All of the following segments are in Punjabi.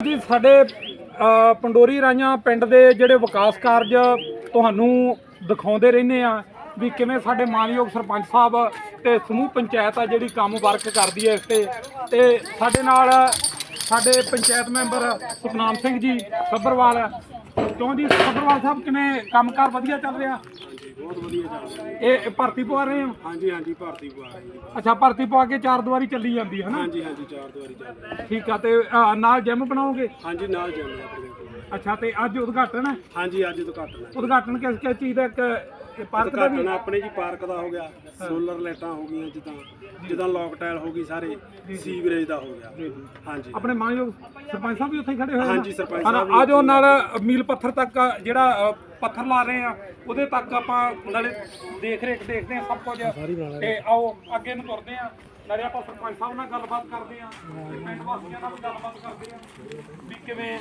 ਜੀ, ਸਾਡੇ ਪੰਡੋਰੀ ਰਾਈਆਂ ਪਿੰਡ ਦੇ ਜਿਹੜੇ ਵਿਕਾਸ ਕਾਰਜ ਤੁਹਾਨੂੰ ਦਿਖਾਉਂਦੇ ਰਹਿੰਦੇ ਆ ਵੀ ਕਿਵੇਂ ਸਾਡੇ ਮਾਨਯੋਗ ਸਰਪੰਚ ਸਾਹਿਬ ਤੇ ਸਮੂਹ ਪੰਚਾਇਤ ਆ ਜਿਹੜੀ ਕੰਮ ਵਰਕ ਕਰਦੀ ਹੈ ਇਸ ਤੇ। ਤੇ ਸਾਡੇ ਨਾਲ ਸਾਡੇ ਪੰਚਾਇਤ ਮੈਂਬਰ ਸੁਖਨਾਮ ਸਿੰਘ ਜੀ ਸੱਭਰਵਾਲ ਕਿਉਂ ਜੀ? ਸੱਭਰਵਾਲ ਸਾਹਿਬ ਕਿਵੇਂ ਕੰਮਕਾਰ ਵਧੀਆ ਚੱਲ ਰਿਹਾ? ਬਹੁਤ ਵਧੀਆ ਚੱਲ ਰਿਹਾ ਇਹ ਇਹ ਭਰਤੀ ਪਵਾ ਰਹੇ ਹੋ? ਹਾਂਜੀ ਹਾਂਜੀ ਭਾਰਤੀ ਪਵਾ ਅੱਛਾ ਭਰਤੀ ਪਵਾ ਕੇ ਚਾਰ ਦੁਆਰੀ ਚੱਲੀ ਜਾਂਦੀ ਹੈ ਹਨਾ? ਹਾਂਜੀ ਹਾਂਜੀ ਚਾਰ ਦੁਆਰੀ ਚੱਲ ਰਿਹਾ ਠੀਕ ਆ ਤੇ ਅ, ਨਾਲ ਜਿਮ ਬਣਾਓਗੇ? ਹਾਂਜੀ ਨਾਲ ਜਾਂਦੇ ਆਪਣੇ ਕੋਲ। ਅੱਛਾ ਤੇ ਅੱਜ ਉਦਘਾਟਨ ਹੈ? ਹਾਂਜੀ ਅੱਜ ਤੋਂ ਘੱਟ ਨਾ ਉਦਘਾਟਨ ਕਿਸ ਕਿਸ ਚੀਜ਼ ਦਾ ਇੱਕ ਇਹ ਪਾਰਕ ਦਾ ਵੀ ਆਪਣੇ ਜੀ ਪਾਰਕ ਦਾ ਹੋ ਗਿਆ ਸੋਲਰ ਲਾਈਟਾਂ ਹੋ ਗਈਆਂ ਜਿੱਦਾਂ ਜਿੱਦਾਂ ਲੋਕ ਟਾਇਲ ਹੋ ਗਈ ਸਾਰੇ ਸੀਵਰੇਜ ਦਾ ਹੋ ਗਿਆ। ਹਾਂਜੀ। ਆਪਣੇ ਮਾਨਯੋਗ ਸਰਪੰਚ ਸਾਹਿਬ ਵੀ ਉੱਥੇ ਹੀ ਖੜੇ ਹੋਏ ਹਾਂਜੀ, ਸਰਪੰਚ ਸਾਹਿਬ ਆਜੋ ਨਾਲ ਮੀਲ ਪੱਥਰ ਤੱਕ ਜਿਹੜਾ ਪੱਥਰ ਲਾ ਰਹੇ ਆ ਉਹਦੇ ਤੱਕ ਆਪਾਂ ਨਾਲੇ ਦੇਖ ਰੇਖ ਦੇਖਦੇ ਆ ਸਭ ਕੁਝ। ਤੇ ਆਓ ਅੱਗੇ ਨੂੰ ਤੁਰਦੇ ਆ। ਨਾਲੇ ਆਪਾਂ ਸਰਪੰਚ ਸਾਹਿਬ ਨਾਲ ਗੱਲਬਾਤ ਕਰਦੇ ਆ ਤੇ ਪਿੰਡ ਵਾਸੀਆਂ ਨਾਲ ਵੀ ਗੱਲਬਾਤ ਕਰਦੇ ਆ ਵੀ ਕਿਵੇਂ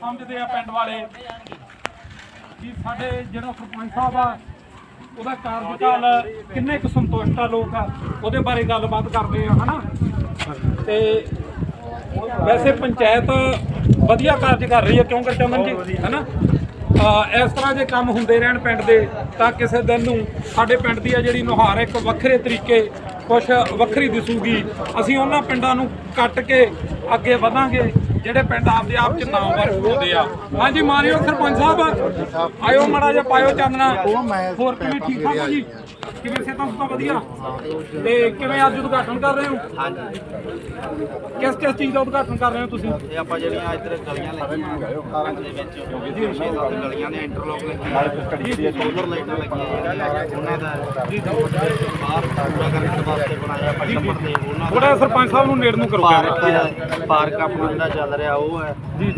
ਸਮਝਦੇ ਆ ਪਿੰਡ ਵਾਲੇ? ਵੀ ਸਾਡੇ ਜਿਹੜਾ ਸਰਪੰਚ ਸਾਹਿਬ ਆ ਉਹਦਾ ਕਾਰਜਕਾਲ ਕਿੰਨੇ ਕੁ ਸੰਤੁਸ਼ਟ ਆ ਲੋਕ? ਆ ਉਹਦੇ ਬਾਰੇ ਗੱਲਬਾਤ ਕਰਦੇ ਆ ਹਨਾ? ਤੇ ਵੈਸੇ ਪੰਚਾਇਤ ਵਧੀਆ ਕਾਰਜ ਕਰ ਰਹੀ ਹੈ ਕਿਉਂ ਕਰ ਚਮਨ ਜੀ? ਹਨਾ? ਇਸ ਤਰ੍ਹਾਂ ਦੇ ਕੰਮ ਹੁੰਦੇ ਰਹਿਣ ਪਿੰਡ ਦੇ ਤਾਂ ਕਿਸੇ ਦਿਨ ਨੂੰ ਸਾਡੇ ਪਿੰਡ ਦੀ ਆ ਜਿਹੜੀ ਨੁਹਾਰ ਇੱਕ ਵੱਖਰੇ ਤਰੀਕੇ ਕੁਝ ਵੱਖਰੀ ਦਿਸੂਗੀ। ਅਸੀਂ ਉਹਨਾਂ ਪਿੰਡਾਂ ਨੂੰ ਕੱਟ ਕੇ ਅੱਗੇ ਵਧਾਂਗੇ। ਜਿਹੜੇ ਪਿੰਡ ਆਪਦੇ ਆਪ ਚ ਨਾਮ ਵਰਤਾਉਂਦੇ ਆ। ਹਾਂਜੀ ਮਾਨਯੋਗ ਸਰਪੰਚ ਸਾਹਿਬ। ਆਇਓ ਮੜਾ ਜਿਹਾ ਪਾਇਓ ਚਾਨਣਾ। ਹੋਰ ਕਿਵੇਂ ਠੀਕ ਠਾਕ ਹੋ ਜੀ? ਕਿਵੇਂ ਸਿਹਤਾਂ ਸੁਤਾ ਵਧੀਆ? ਤੇ ਕਿਵੇਂ ਅੱਜ ਉਦਘਾਟਨ ਕਰ ਰਹੇ ਹੋ? ਹਾਂਜੀ ਕਿਸ ਕਿਸ ਚੀਜ਼ ਦਾ ਉਦਘਾਟਨ ਕਰ ਰਹੇ ਹੋ ਤੁਸੀਂ? ਇਹ ਆਪਾਂ ਜਿਹੜੀਆਂ ਇੱਧਰ ਗਲੀਆਂ ਲੱਗੀਆਂ ਪਿੰਡ ਦੇ ਵਿੱਚ ਛੇ ਸੱਤ ਗਲੀਆਂ ਨੇ ਇੰਟਰਲੋਕ ਲੱਗੀਆਂ ਸੋਲਰ ਲਾਈਟਾਂ ਲੱਗੀਆਂ ਉਹਨਾਂ ਦਾ ਬਾਹਰ ਪੂਰਾ ਕਰਨ ਵਾਸਤੇ ਬਣਾਇਆ ਆਪਾਂ ਛੱਪੜ ਤੇ ਉਹਨਾਂ ਥੋੜਾ ਸਰਪੰਚ ਸਾਹਿਬ ਨੂੰ ਨੇੜ ਨੂੰ ਕਰੋ ਪਾਰਕ ਪਾਰਕ ਆਪਣਾ ਜਿਹੜਾ ਚੱਲ ਰਿਹਾ ਉਹ ਹੈ।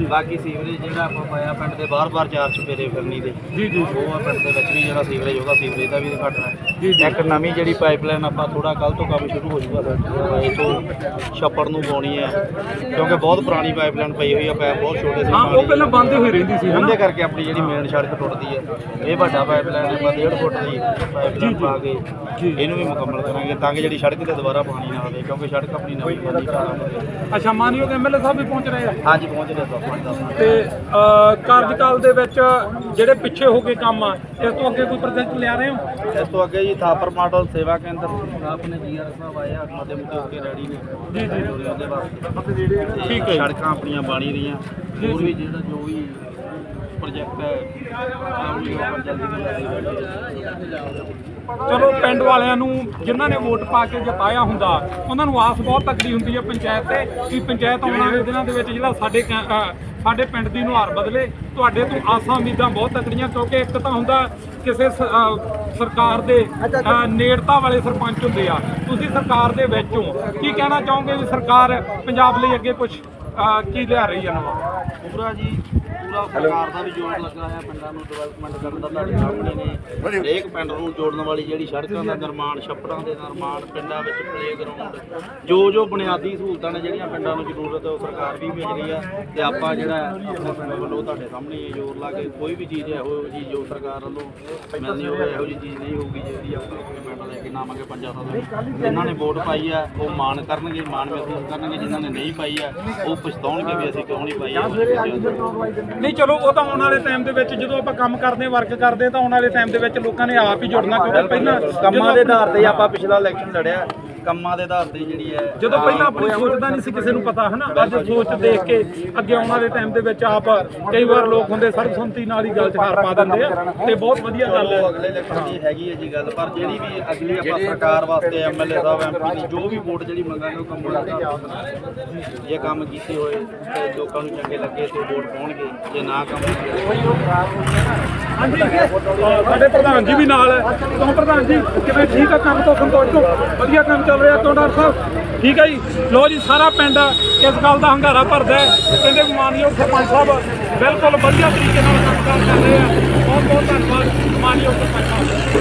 ਬਾਕੀ ਸੀਵਰੇਜ ਜਿਹੜਾ ਆਪਾਂ ਪਾਇਆ ਪਿੰਡ ਦੇ ਬਾਰ-ਬਾਰ ਚਾਰ ਚੁਫੇਰੇ ਫਿਰਨੀ ਦੇ। ਜੀ ਜੀ। ਉਹ ਆ ਪਿੰਡ ਦੇ ਵਿੱਚ ਵੀ ਜਿਹੜਾ ਸੀਵਰੇਜ ਉਹਦਾ ਸੀਵਰੇਜ ਦਾ ਵੀ ਘਟ ਰਿਹਾ ਇੱਕ ਨਵੀਂ ਜਿਹੜੀ ਪਾਈਪਲਾਈਨ ਆਪਾਂ ਥੋੜਾ ਕੱਲ ਤੋਂ ਕੰਮ ਸ਼ੁਰੂ ਹੋ ਜਾਊਗਾ ਇਹ ਤੋਂ ਛੱਪੜ ਨੂੰ ਪਾਉਣੀ ਹੈ ਕਿਉਂਕਿ ਬਹੁਤ ਪੁਰਾਣੀ ਪਾਈਪਲਾਈਨ ਪਈ ਹੋਈ ਆ ਪੈਪ ਬਹੁਤ ਛੋਟੇ ਸੀ ਹਾਂ ਉਹ ਪਹਿਲਾਂ ਬੰਦ ਹੋਈ ਰਹਿੰਦੀ ਸੀ ਉਹਦੇ ਕਰਕੇ ਆਪਣੀ ਜਿਹੜੀ ਮੇਨ ਸੜਕ ਟੁੱਟਦੀ ਹੈ। ਇਹ ਵੱਡਾ ਪਾਈਪਲਾਈਨ ਆਪਾਂ 1.5 ਫੁੱਟ ਦੀ ਪਾਈਪਲਾਈਨ ਪਾ ਕੇ ਇਹਨੂੰ ਵੀ ਮੁਕੰਮਲ ਕਰਾਂਗੇ ਤਾਂ ਕਿ ਜਿਹੜੀ ਸੜਕ ਤੇ ਦੁਬਾਰਾ ਪਾਣੀ ਨਾ ਆਵੇ ਕਿਉਂਕਿ ਸੜਕ ਆਪਣੀ ਨਵੀਂ ਬਣੀ ਕਰਾਂਗੇ ਅੱਛਾ ਮਾਨਯੋਗ ਐਮਐਲਏ ਸਾਹਿਬ ਵੀ ਪਹੁੰਚ ਰਹੇ ਆ? ਅੱਜ ਪਹੁੰਚ ਰਹੇ ਦੱਸ ਤੇ ਕਾਰਜਕਾਲ ਦੇ ਵਿੱਚ ਜਿਹੜੇ ਪਿੱਛੇ ਹੋ ਕੇ ਕੰਮ ਆ ਇਸ ਤੋਂ ਅੱਗੇ ਕੋਈ ਪ੍ਰੋਜੈਕਟ ਲਿਆ ਰਹੇ ਹੋ? ਇਸ ਤੋਂ ਅੱਗੇ ਜੀ ਥਾਪਰ ਮਾਡਲ ਸੇਵਾ ਕੇਂਦਰ ਆਪਣੇ ਜੀਆਰ ਸਾਹਿਬ ਆਏ ਆ ਮਤੇ ਮੁਕੇ ਕੇ ਰੈਡੀ ਨੇ। ਜੀ ਜੀ। ਉਹਦੇ ਵਾਸਤੇ। ਠੀਕ ਹੈ ਸੜਕਾਂ ਆਪਣੀਆਂ ਬਣੀ ਰਹੀਆਂ। ਹੋਰ ਵੀ ਜਿਹੜਾ ਜੋ ਵੀ ਪ੍ਰੋਜੈਕਟ ਹੈ ਚਲੋ ਪਿੰਡ ਵਾਲਿਆਂ ਨੂੰ ਜਿਨ੍ਹਾਂ ਨੇ ਵੋਟ ਪਾ ਕੇ ਜਿਤਾਇਆ ਹੁੰਦਾ ਉਹਨਾਂ ਨੂੰ ਆਸ ਬਹੁਤ ਤਕੜੀ ਹੁੰਦੀ ਹੈ ਪੰਚਾਇਤ ਤੇ ਕਿ ਪੰਚਾਇਤ ਆਉਣ ਵਾਲੇ ਦਿਨਾਂ ਦੇ ਵਿੱਚ ਜਿਹੜਾ ਸਾਡੇ ਸਾਡੇ ਪਿੰਡ ਦੀ ਨੁਹਾਰ ਬਦਲੇ ਤੁਹਾਡੇ ਤੋਂ ਆਸਾਂ ਉਮੀਦਾਂ ਬਹੁਤ ਤਕੜੀਆਂ ਕਿਉਂਕਿ ਇੱਕ ਤਾਂ ਹੁੰਦਾ ਕਿਸੇ ਸਰਕਾਰ ਦੇ ਅਹ ਨੇੜਤਾ ਵਾਲੇ ਸਰਪੰਚ ਹੁੰਦੇ ਆ। ਤੁਸੀਂ ਸਰਕਾਰ ਦੇ ਵਿੱਚ ਹੋ। ਕੀ ਕਹਿਣਾ ਚਾਹੋਗੇ ਵੀ ਸਰਕਾਰ ਪੰਜਾਬ ਲਈ ਅੱਗੇ ਕੁਝ ਕੀ ਲਿਆ ਰਹੀ ਹੈ ਨਵਾਂ? ਪੂਰਾ ਜੀ ਪੂਰਾ ਸਰਕਾਰ ਦਾ ਵੀ ਜੋਰ ਲੱਗਾ ਹੈ ਪਿੰਡਾਂ ਨੂੰ ਡਿਵੈਲਪਮੈਂਟ ਕਰਨ ਦਾ ਤੁਹਾਡੇ ਸਾਹਮਣੇ ਨੇ। ਹਰੇਕ ਪਿੰਡ ਨੂੰ ਜੋੜਨ ਵਾਲੀ ਜਿਹੜੀ ਸੜਕਾਂ ਦਾ ਨਿਰਮਾਣ ਛੱਪੜਾਂ ਦੇ ਨਿਰਮਾਣ ਪਿੰਡਾਂ ਵਿੱਚ ਪਲੇ ਗਰਾਊਂਡ ਜੋ ਜੋ ਬੁਨਿਆਦੀ ਸਹੂਲਤਾਂ ਨੇ ਜਿਹੜੀਆਂ ਪਿੰਡਾਂ ਨੂੰ ਜ਼ਰੂਰਤ ਹੈ ਉਹ ਸਰਕਾਰ ਵੀ ਭੇਜ ਰਹੀ ਆ। ਤੇ ਆਪਾਂ ਜਿਹੜਾ ਆਪਣੇ ਪਿੰਡ ਵੱਲੋਂ ਤੁਹਾਡੇ ਸਾਹਮਣੇ ਜ਼ੋਰ ਲਾ ਕੇ ਕੋਈ ਵੀ ਚੀਜ਼ ਇਹੋ ਜੀ ਜੋ ਸਰਕਾਰ ਵੱਲੋਂ ਮਿਲਣੀ ਹੋਵੇ ਇਹੋ ਜੀ ਚੀਜ਼ ਨਹੀਂ ਹੋਊਗੀ ਜਿਹੜੀ ਆਪਾਂ ਪਿੰਡ ਲੈ ਕੇ ਨਾਵਾਂਗੇ ਪੰਚਾਇਤਾਂ ਦੇ ਜਿਨ੍ਹਾਂ ਨੇ ਵੋਟ ਪਾਈ ਆ ਉਹ ਮਾਣ ਕਰਨਗੇ ਮਾਣ ਮਹਿਸੂਸ ਕਰਨਗੇ ਜਿਨ੍ਹਾਂ ਨੇ ਨਹੀਂ ਪਾਈ ਆ ਉਹ ਪਛਤਾਉਣਗੇ ਵੀ ਅਸੀਂ ਕਿਉਂ ਨਹੀਂ ਪਾਈ ਆ। ਨਹੀਂ ਚਲੋ ਉਹ ਤਾਂ ਆਉਣ ਵਾਲੇ ਟਾਈਮ ਦੇ ਵਿੱਚ ਜਦੋਂ ਆਪਾਂ ਕੰਮ ਕਰਦੇ ਵਰਕ ਕਰਦੇ ਤਾਂ ਆਉਣ ਵਾਲੇ ਟਾਈਮ ਦੇ ਵਿੱਚ ਲੋਕਾਂ ਨੇ ਆਪ ਹੀ ਜੁੜਨਾ ਕਿਉਂਕਿ ਪਹਿਲਾਂ ਕੰਮਾਂ ਦੇ ਆਧਾਰ ਤੇ ਆਪਾਂ ਪਿਛਲਾ ਇਲੈਕਸ਼ਨ ਲੜਿਆ। ਕੰਮਾਂ ਦੇ ਆਧਾਰ ਤੇ ਜਿਹੜੀ ਹੈ ਜਦੋਂ ਪਹਿਲਾਂ ਆਪਣੀ ਸੋਚ ਦਾ ਨਹੀਂ ਸੀ ਕਿਸੇ ਨੂੰ ਪਤਾ ਹਨਾ? ਅੱਜ ਸੋਚ ਦੇਖ ਕੇ ਅੱਗੇ ਆਉਣ ਵਾਲੇ ਟਾਈਮ ਦੇ ਵਿੱਚ ਆਪ ਕਈ ਵਾਰ ਲੋਕ ਹੁੰਦੇ ਸਰਬਸੰਮਤੀ ਨਾਲ ਹੀ ਗੱਲ 'ਚ ਹਾਰ ਪਾ ਦਿੰਦੇ ਆ ਤੇ ਬਹੁਤ ਵਧੀਆ ਗੱਲ ਉਹ ਹੈ ਅਗਲੇ ਇਲੈਕਸ਼ਨ ਦੀ ਹੈਗੀ ਹੈ ਜੀ ਗੱਲ ਪਰ ਜਿਹੜੀ ਵੀ ਅਗਲੀ ਆਪਾਂ ਸਰਕਾਰ ਵਾਸਤੇ ਐਮਐਲਏ ਸਾਹਿਬ ਐਮਪੀ ਦੀ ਜੋ ਵੀ ਵੋਟ ਜਿਹੜੀ ਮੰਗਾਂਗੇ ਉਹ ਕੰਮਾਂ ਤੇ ਜੇ ਕੰਮ ਕੀਤੇ ਹੋਏ ਤੇ ਲੋਕਾਂ ਨੂੰ ਚੰਗੇ ਲੱਗੇ ਤੇ ਵੋਟ ਪਾਉਣਗੇ ਜੇ ਨਾ ਕੰਮ ਕੀਤੇ ਹਾਂਜੀ ਅਹ ਸਾਡੇ ਪ੍ਰਧਾਨ ਜੀ ਵੀ ਨਾਲ ਹੈ। ਤੋਂ ਪ੍ਰਧਾਨ ਜੀ, ਕਿਵੇਂ ਠੀਕ ਆ ਕੰਮ ਤੋਂ ਸੰਤੋਸ਼ ਤੋਂ? ਵਧੀਆ ਕੰਮ ਚੱਲ ਰਿਹਾ ਤੋਂ ਡਾਕਟਰ ਸਾਹਿਬ? ਠੀਕ ਹੈ ਜੀ? ਲੋ ਜੀ, ਸਾਰਾ ਪਿੰਡ ਇਸ ਗੱਲ ਦਾ ਹੰਗਾਰਾ ਭਰਦਾ ਹੈ? ਕਹਿੰਦੇ ਮਾਨਯੋਗ ਸਰਪੰਚ ਸਾਹਿਬ, ਬਿਲਕੁਲ ਵਧੀਆ ਤਰੀਕੇ ਨਾਲ ਕੰਮ ਕਾਰ ਕਰ ਰਹੇ ਆ। ਬਹੁਤ ਬਹੁਤ ਧੰਨਵਾਦ ਮਾਨਯੋਗ ਸਰਪੰਚ ਸਾਹਿਬ।